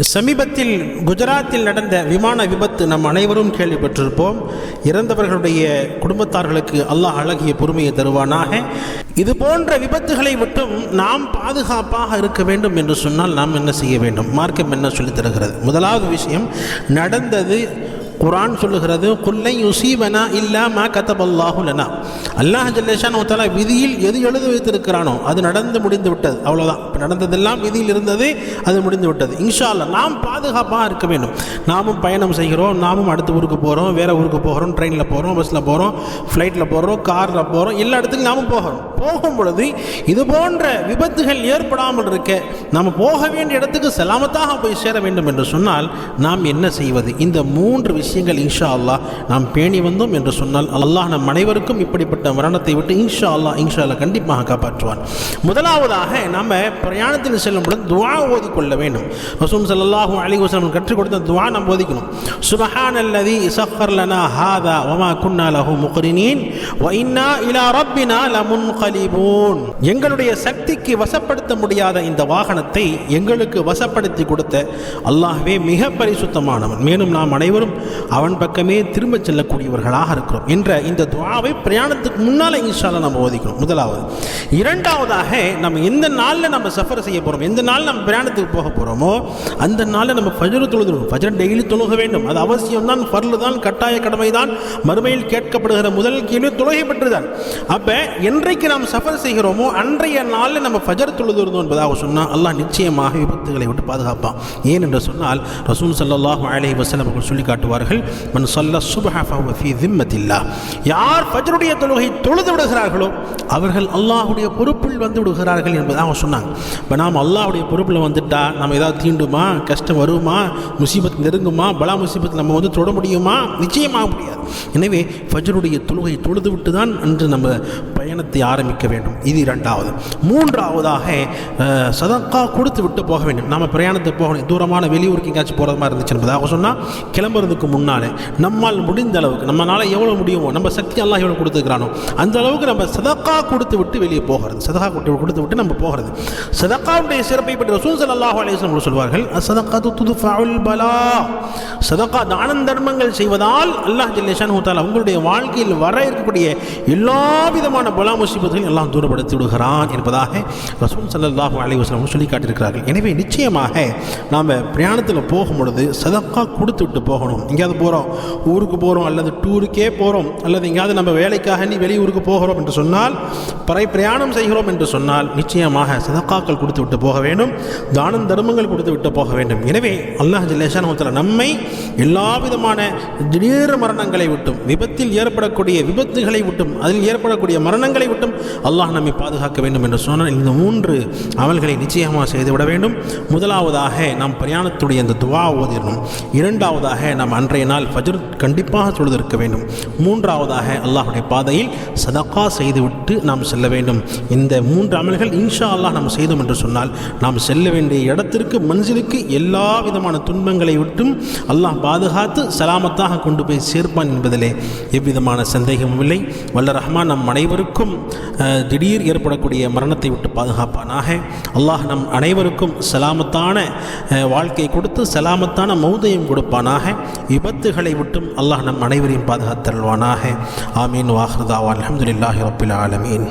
சமீபத்தில் குஜராத்தில் நடந்த விமான விபத்து நம் அனைவரும் கேள்விப்பட்டிருப்போம். இறந்தவர்களுடைய குடும்பத்தார்களுக்கு அல்லாஹ் அழகிய பொறுமையை தருவானாக. இது போன்ற விபத்துகளை விட்டும் நாம் பாதுகாப்பாக இருக்க வேண்டும் என்று சொன்னால் நாம் என்ன செய்ய வேண்டும்? மார்க்கம் என்ன சொல்லித் தருகிறது? முதலாவது விஷயம் நடந்தது குரான் சொல்லுகிறது குல்லை யுசீவனா இல்லா மா அல்லாஹ் ஜல்லேஷான் தஆலா விதியில் எது எழுதி வைத்திருக்கிறானோ அது நடந்து முடிந்து விட்டது. அவ்வளோதான் இப்போ நடந்ததெல்லாம் விதியில் இருந்தது அது முடிந்து விட்டது. இன்ஷா நாம் பாதுகாப்பாக இருக்க வேண்டும். நாமும் பயணம் செய்கிறோம் நாமும் அடுத்த ஊருக்கு போகிறோம் வேறு ஊருக்கு போகிறோம் ட்ரெயினில் போகிறோம் பஸ்ஸில் போகிறோம் ஃப்ளைட்டில் போகிறோம் காரில் போகிறோம் எல்லா இடத்துக்கும் நாமும் போகிறோம் போகும் பொழுது இது போன்ற விபத்துகள் ஏற்படாமல் இருக்க நாம் போக வேண்டிய இடத்துக்கு செலாமத்தாக போய் சேர வேண்டும் என்று சொன்னால் நாம் என்ன செய்வது? இந்த மூன்று விஷயங்கள் இன்ஷா அல்லாஹ் நாம் பேணி வந்தோம் என்று சொன்னால் அல்லாஹ் நம் அனைவருக்கும் இப்படிப்பட்ட மரணத்தை விட்டு இன்ஷா அல்லாஹ் இன்ஷா அல்லாஹ் கண்டிப்பாக காப்பாற்றுவான். முதலாவதாக நாம் பிரயாணத்தில் செல்லும் பொழுது துவா ஓதிக்கொள்ள வேண்டும். ரசூல் ஸல்லல்லாஹு அலி வஸல்லம் கற்றுக் கொடுத்த துவா நாம் ஓதிக்கணும். சுபஹானல்லதி சஃகர் லனா ஹாதா வமா குன்னா லஹு முக்ரினீன் வ இன்னா இலா ரப்பினா எங்களுடைய சக்திக்கு வசப்படுத்த முடியாத இந்த வாகனத்தை எங்களுக்கு வசப்படுத்தி கொடுத்த அல்லாஹ்வே மிக பரிசுத்தமானவன். மேலும் நாம் அனைவரும் அவன் பக்கமே திரும்பச் செல்லக்கூடியவர்களாக இருக்கிறோம் என்ற இந்த துவாவை பிரயாணத்துக்கு முன்னால் இன்ஷால நம்ம ஓதிக்கணும். முதலாவது. இரண்டாவதாக நம்ம எந்த நாளில் நம்ம சஃபர் செய்ய போகிறோம் எந்த நாள் நம்ம பிரயாணத்துக்கு போக போகிறோமோ அந்த நாளில் நம்ம ஃபஜ்ர் தொழுதுணும் ஃபஜர் டெய்லி தொழுக வேண்டும். அது அவசியம் தான் ஃபர்லு தான் கட்டாய கடமை தான் மறுமையில் கேட்கப்படுகிற முதல் கேள்வி தொழுகை பெற்றுதான். அப்போ என்றைக்கு நாம் சஃபர் செய்கிறோமோ அன்றைய நாளில் நம்ம ஃபஜர் தொழுதுறோம் என்பதாக சொன்னால் அல்லாஹ் நிச்சயமாக விபத்துகளை விட்டு பாதுகாப்பான். ஏன் என்று சொன்னால் ரசூல் சல்லாஹ் அலி வசலம் அவர்கள் சொல்லி காட்டுவார்கள் மன் சொல்ல சுபஹி ஃபஹுவ திம்மத்தில்லா. யார் ஃபஜ்ருடைய தொழுகை தொழுது விடுகிறார்களோ அவர்கள் அல்லாஹ்வுடைய பொறுப்பில் வந்து விடுகிறார்கள் என்பதாக சொன்னாங்க. இப்போ நாம் அல்லாஹ்வுடைய பொறுப்பில் வந்துட்டா நம்ம ஏதாவது தீண்டுமா கஷ்டம் வருமா முசீபத் நெருங்குமா பலா முசீபத் நம்ம வந்து தொட முடியுமா? நிச்சயமாக முடியாது. எனவே ஃபஜ்ருடைய தொழுகை தொழுது விட்டு தான் அன்று நம்ம பயணத்தை ஆரம்பிக்க வேண்டும். இது இரண்டாவது. மூன்றாவதாக சதக்கா கொடுத்து விட்டு போக வேண்டும். நம்ம பிரயாணத்துக்கு போகணும் தூரமான வெளியூருக்கு எங்கேயாச்சும் போகிற மாதிரி இருந்துச்சு என்பதாக சொன்னால் கிளம்புறதுக்கு முன்னாலே நம்மால் முடிந்த அளவுக்கு நம்மளால் எவ்வளோ முடியுமோ நம்ம சக்தி எல்லாம் எவ்வளோ கொடுத்துக்கிறானோ அந்த அளவுக்கு நம்ம சதக்கா கொடுத்து விட்டு வெளியே போகிறது. சதக்கா கொடுத்து கொடுத்து விட்டு நம்ம போகிறது. சதக்காவுடைய சிறப்பை பற்றி ரசூல் ஸல்லல்லாஹு அலிஸ்லம் சொல்வார்கள் சதக்கா துது பலா. சதக்கா தானம் தர்மங்கள் செய்வதால் அல்லாஹ் ஜல்லேஷான் தாலா உங்களுடைய வாழ்க்கையில் வர இருக்கக்கூடிய எல்லா விதமான பலா முசீபத்துகள் எல்லாம் தூரப்படுத்தி விடுகிறான் என்பதாக ரசூல் சல்லாஹூ அலைஹி வஸல்லம் சொல்லி காட்டியிருக்கிறார்கள். எனவே நிச்சயமாக நாம் பிரயாணத்தில் போகும் பொழுது சதக்கா கொடுத்து விட்டு போகணும். எங்கேயாவது போகிறோம் ஊருக்கு போகிறோம் அல்லது டூருக்கே போகிறோம் அல்லது எங்கேயாவது நம்ம வேலைக்காக நீ வெளியூருக்கு போகிறோம் என்று சொன்னால் பறை பிரயாணம் செய்கிறோம் என்று சொன்னால் நிச்சயமாக சதக்காக்கள் கொடுத்து விட்டு போக வேண்டும் தானம் தர்மங்கள் கொடுத்து விட்டு போக வேண்டும். எனவே அல்லாஹ் ஜல்லேஷான் நம்மை எல்லா விதமான திடீர் மரணங்களை விட்டும் விபத்தில் ஏற்படக்கூடிய விபத்துகளை விட்டும் அதில் ஏற்படக்கூடிய மரணங்களை விட்டும் அல்லாஹ் நம்மை பாதுகாக்க வேண்டும் என்று சொன்னால் இந்த மூன்று அமல்களை நிச்சயமாக செய்துவிட வேண்டும். முதலாவதாக நாம் பிரயாணத்துடைய அந்த துவா ஓதிடணும். இரண்டாவதாக நாம் அன்றைய நாள் ஃபஜர் கண்டிப்பாக தொழுதிருக்க வேண்டும். மூன்றாவதாக அல்லாஹுடைய பாதையில் சதக்கா செய்துவிட்டு நாம் செல்ல வேண்டும். இந்த மூன்று அமல்கள் இன்ஷா அல்லாஹ் நாம் செய்தோம் என்று சொன்னால் நாம் செல்ல வேண்டிய இடத்திற்கு மன்சிலுக்கு எல்லா விதமான துன்பங்களை விட்டும் அல்லாஹ் பாதுகாத்து சலாமத்தாக கொண்டு போய் சேர்ப்பான் என்பதிலே எவ்விதமான சந்தேகமும் இல்லை. வல்ல ரஹ்மான் நம் அனைவருக்கும் அனைவருக்கும் திடீர் ஏற்படக்கூடிய மரணத்தை விட்டு பாதுகாப்பானாக. அல்லாஹ் நம் அனைவருக்கும் சலாமத்தான வாழ்க்கையை கொடுத்து சலாமத்தான மௌதையும் கொடுப்பானாக. விபத்துகளை விட்டும் அல்லாஹ் நம் அனைவரையும் பாதுகாத்தல்வானாக ஆமீன் வாஹ்ரதாவா அலமதுல்லாஹி ரப்பில் ஆலமீன்.